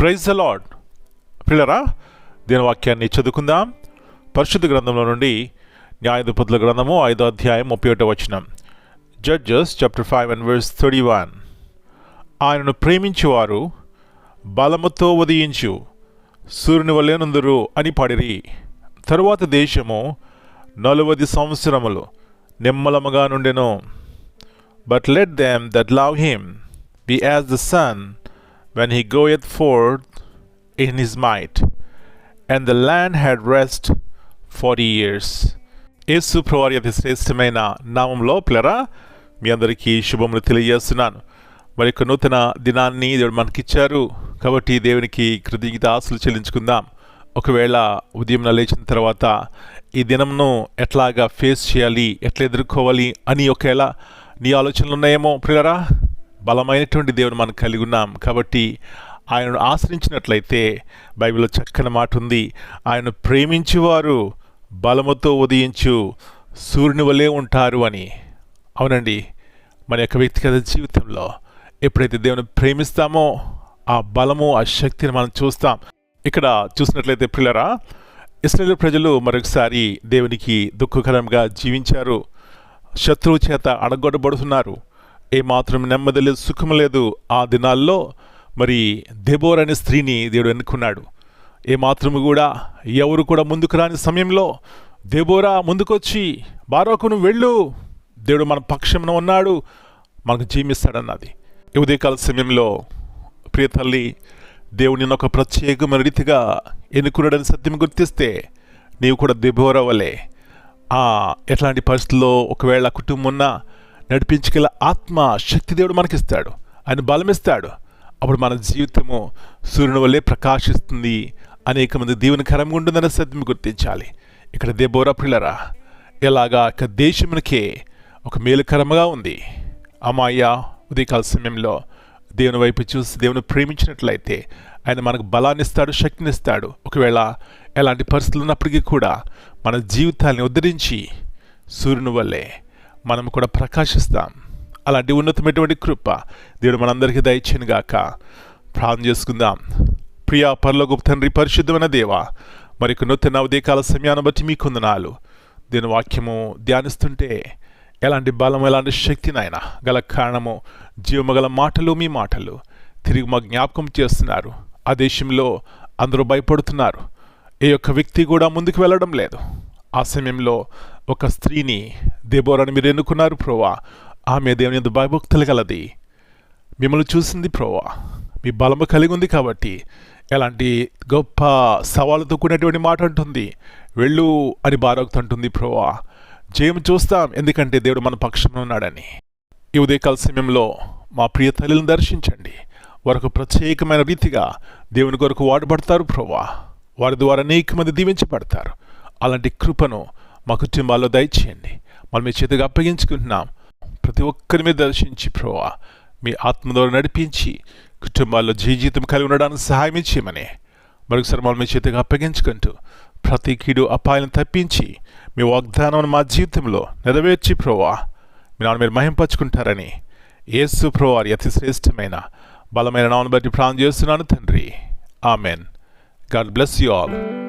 Praise the lord పిల్లరా దీని వాక్యాన్ని చదువుకుందాం. పరిశుద్ధ గ్రంథంలో నుండి న్యాయాధిపతుల గ్రంథము ఐదో అధ్యాయం ముప్పై ఒకటో వచనం. Judges chapter five and verse thirty one ఆయనను ప్రేమించువారు బలముతో ఉదయించు సూర్యుని వల్లేనందురు అని పాడిరి. తరువాత దేశము నలువది సంవత్సరములు నిమ్మలముగా నుండెను. But let them that love him be as the sun when he goeth forth in his might. And the land had rest forty years యేసు ప్రవారి అతి శ్రేష్టమైన నామంలో పిల్లరా మీ అందరికీ శుభములు తెలియజేస్తున్నాను. మరి యొక్క నూతన దినాన్ని దేవుడు మనకిచ్చారు. కాబట్టి దేవునికి కృతజ్ఞత ఆశలు చెల్లించుకుందాం. ఒకవేళ ఉదయం లేచిన తర్వాత ఈ దినంను ఎట్లాగా ఫేస్ చేయాలి ఎట్లా ఎదుర్కోవాలి అని ఒకవేళ నీ ఆలోచనలు ఉన్నాయేమో ప్రియులరా? బలమైనటువంటి దేవుని మనం కలిగి ఉన్నాం. కాబట్టి ఆయనను ఆశ్రయించినట్లయితే బైబిల్లో చక్కని మాట ఉంది. ఆయన ప్రేమించువారు బలముతో ఉదయించు సూర్యుని వలె ఉంటారు అని. అవునండి. మన యొక్క వ్యక్తిగత జీవితంలో ఎప్పుడైతే దేవుని ప్రేమిస్తామో ఆ బలము ఆ శక్తిని మనం చూస్తాం. ఇక్కడ చూసినట్లయితే పిల్లరా ఇస్రాయేల్ ప్రజలు మరొకసారి దేవునికి దుఃఖకరంగా జీవించారు. శత్రువు చేత అడగొట్టబడుతున్నారు ఏమాత్రం నెమ్మది లేదు సుఖం లేదు ఆ దినాల్లో. మరి దెబోర్ అనే స్త్రీని దేవుడు ఎన్నుకున్నాడు. ఏమాత్రము కూడా ఎవరు కూడా ముందుకు రాని సమయంలో దెబోరా ముందుకొచ్చి బారోకును వెళ్ళు దేవుడు మన పక్షంలో ఉన్నాడు మనకు జీవిస్తాడన్నది. ఉదయకాల సమయంలో ప్రియ తల్లి దేవుని ఒక ప్రత్యేకమైన రీతిగా ఎన్నుకున్నాడని సత్యం గుర్తిస్తే నీవు కూడా దిబోరవలే వలె. ఆ ఎట్లాంటి పరిస్థితుల్లో ఒకవేళ కుటుంబం ఉన్నా నడిపించగల ఆత్మ శక్తి దేవుడు మనకిస్తాడు. ఆయన బలమిస్తాడు. అప్పుడు మన జీవితము సూర్యుని వల్లే ప్రకాశిస్తుంది. అనేక మంది దీవెనకరంగా ఉంటుందని సత్యం గుర్తించాలి. ఇక్కడ దేబోరా పిల్లరా ఎలాగా ఇక దేశమునికే ఒక మేలుకరంగా ఉంది. అమ్మాయ్య ఉదయకాల సమయంలో దేవుని వైపు చూసి దేవుని ప్రేమించినట్లయితే ఆయన మనకు బలాన్ని ఇస్తాడు శక్తిని ఇస్తాడు ఒకవేళ ఎలాంటి పరిస్థితులు ఉన్నప్పటికీ కూడా మన జీవితాన్ని ఉద్ధరించి సూర్యుని వల్లే మనం కూడా ప్రకాశిస్తాం. అలాంటి ఉన్నతమైనటువంటి కృప దేవుడు మనందరికీ దయచేను గాక. ప్రార్థన చేసుకుందాం. ప్రియా పరలోక తండ్రి పరిశుద్ధమైన దేవ మరి నూతన ఉదయకాల సమయాన్ని బట్టి మీ కొందనాలు. దీని వాక్యము ధ్యానిస్తుంటే ఎలాంటి బలం ఎలాంటి శక్తి నాయన గల కారణము జీవము గల మాటలు మీ మాటలు తిరిగి మా జ్ఞాపకం చేస్తున్నారు. ఆ దేశంలో అందరూ భయపడుతున్నారు. ఏ యొక్క వ్యక్తి కూడా ముందుకు వెళ్ళడం లేదు. ఆ సమయంలో ఒక స్త్రీని దేబోరాని మీరు ఎన్నుకున్నారు ప్రోవా ఆమె దేవుని ఎందు భయభక్తులు గలది మిమ్మల్ని చూసింది ప్రోవా మీ బలము కలిగి ఉంది కాబట్టి ఎలాంటి గొప్ప సవాళ్ళతో కూడినటువంటి మాట అంటుంది. వెళ్ళు అని బారోక్తంటుంది ప్రోవా జయం చూస్తాం ఎందుకంటే దేవుడు మన పక్షంలో ఉన్నాడని. ఈ ఉదయకాల సమయంలో మా ప్రియ తల్లిని దర్శించండి. వారికి ప్రత్యేకమైన రీతిగా దేవుని కొరకు వాడబడతారు ప్రోవా వారి ద్వారా అనేక మంది దీవించబడతారు. అలాంటి కృపను మా కుటుంబాల్లో దయచేయండి. మనం మీ చేతిగా అప్పగించుకుంటున్నాం. ప్రతి ఒక్కరి మీద దర్శించి ప్రోవా మీ ఆత్మ ద్వారా నడిపించి కుటుంబాల్లో జీవితం కలిగి ఉండడానికి సహాయం ఇచ్చేయమని మరొకసారి మనం మీ చేతిగా అప్పగించుకుంటూ ప్రతి కీడు అపాయాలను తప్పించి మీ వాగ్దానం మా జీవితంలో నెరవేర్చి ప్రోవా మీ నాన్న మీరు మహింపచ్చుకుంటారని యేసు ప్రోవారి అతి శ్రేష్టమైన బలమైన నాన్న బట్టి ప్రాణం చేస్తున్నాను తండ్రి. Amen. God bless you all.